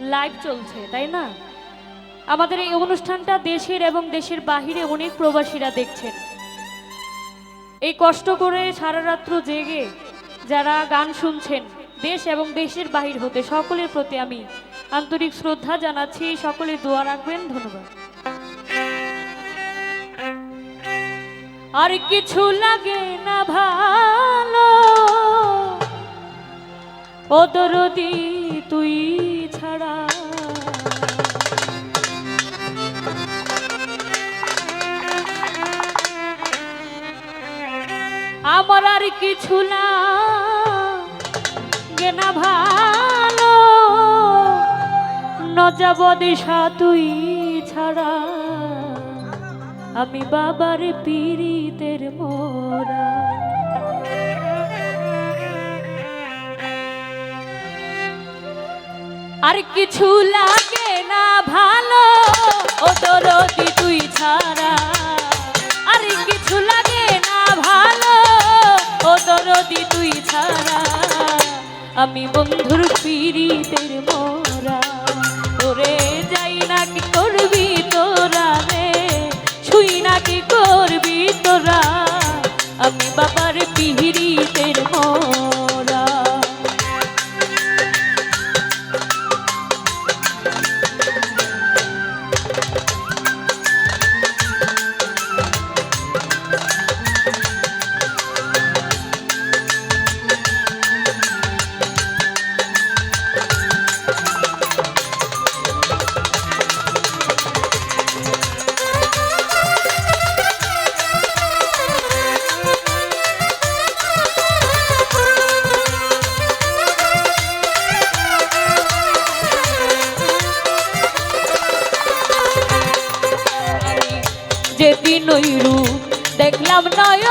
Live চলছে, তাই না? আমাদের এই অনুষ্ঠানটা দেশের এবং দেশের বাহিরে অনেক প্রবাসীরা দেখছেন। এই কষ্ট করে সারা রাত্র জেগে যারা গান শুনছেন, দেশ এবং দেশের বাহির হতে, সকলের প্রতি আমি আন্তরিক শ্রদ্ধা জানাচ্ছি। সকলে দোয়া রাখবেন, ধন্যবাদ। আর কিছু লাগে না ভালো, ও দরদি। তুই ছাড়া। আমার আর কিছু না, গেনা ভালো। নজাব দিশা তুই ছাড়া। আমি বাবার পীড়িতের মোরা। আর কিছু লাগে না ভালো, ও দরদি তুই ছাড়া? আর কিছু লাগে না ভালো, ও দরদি তুই ছাড়া? আমি বন্ধুর পিড়িতের মোরা দেখলাম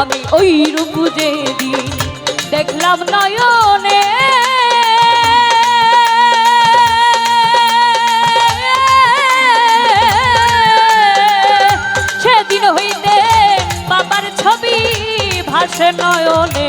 আমি ওই রূপ যে দিন দেখলাম নয়নে। সেদিন হইতে বাবার ছবি ভাসে নয়নে।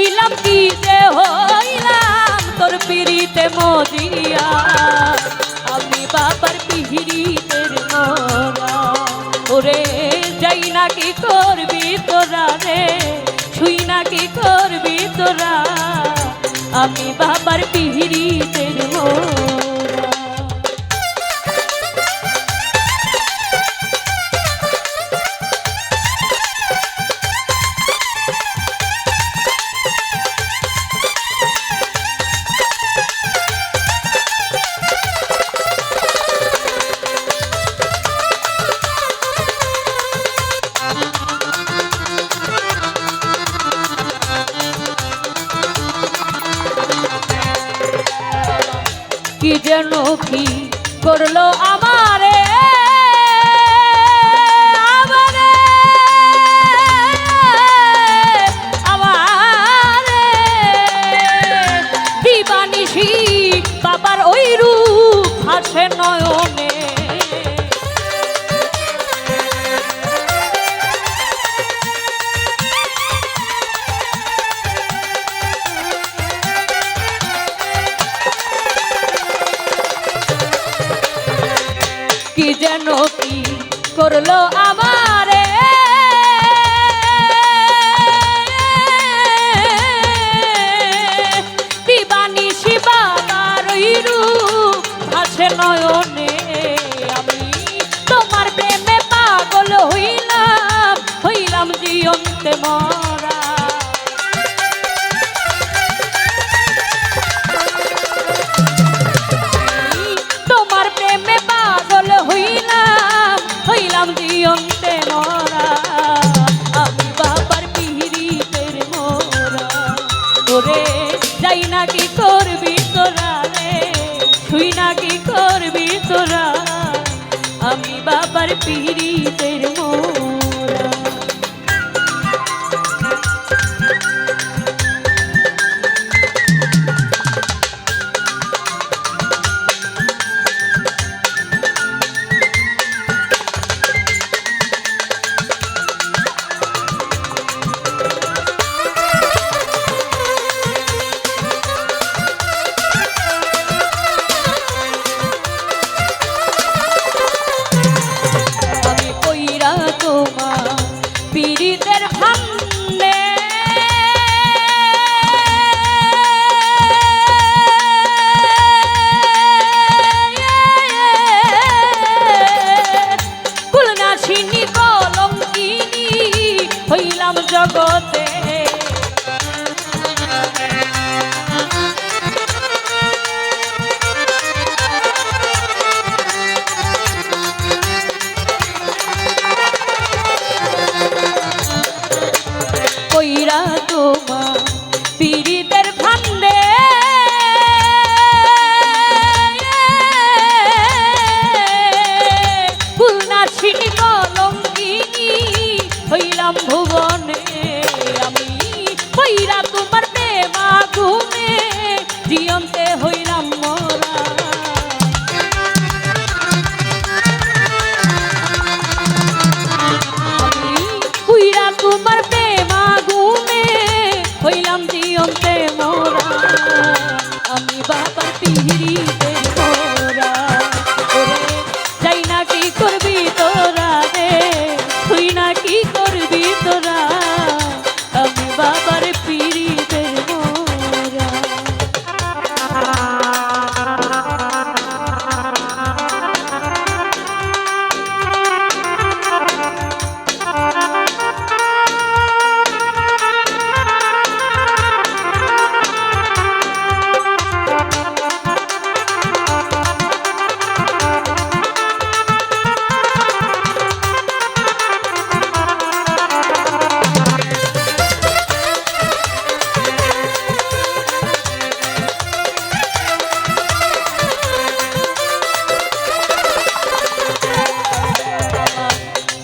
ছিলাম কি যে হইলাম? তোর পিড়িতে মজিয়া আমি বাবার পিহিরিতের মোরা ওরে, যাই না কি করবি তোরা রে? ছুই না কি করবি তোরা? আমি বাবার পিহিরিতের করল কি যেন কি করল আমারে। দিবানি শিবাবার রূপ ভাসে নয়নে। আমি তোমার প্রেমে পাগল হইলাম হইলাম জিয়ন্তে মরা পিড়িতের মোরা ফুলনাশিনী কলঙ্কিনী হইলাম ভুবনে। আমি কইরা তোমার প্রেমা ঘুমে জিয়ন্তে হইলাম মরা। আমি কুইরা তোমার প্রেমা গুমে হইলাম মোরা। আমি বাবার পিহিরিতে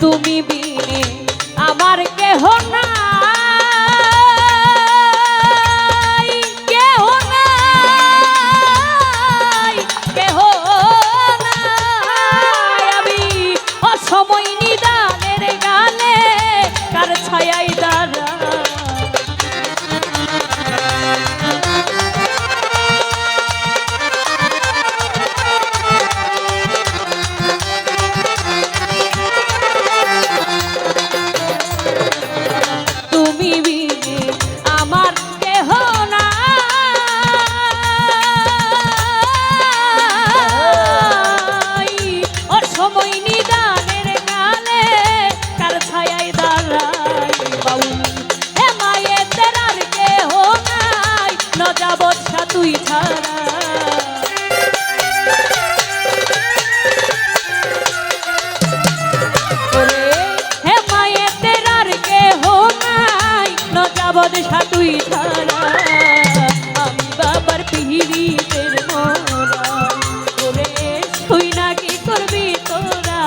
তুমি বিনে যাবদ সাতুই আমি বাবার ওরে শুই না কি করবি তোরা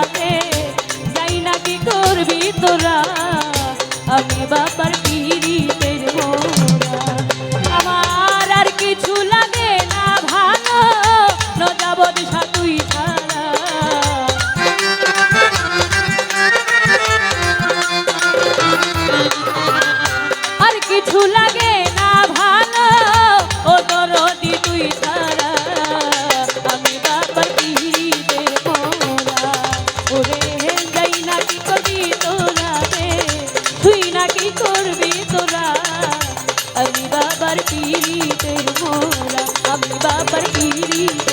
যাই না কি করবি তোরা? আমি বাবার লাগে না ভালো? ও দরদি তুই ছাড়া, আমি বাবার পিহিতে মোরা ওরে যাই না কি তুই না করবি তোরা? আমি বাবার পিহিতে মোরা আমি বাবার পিহিতে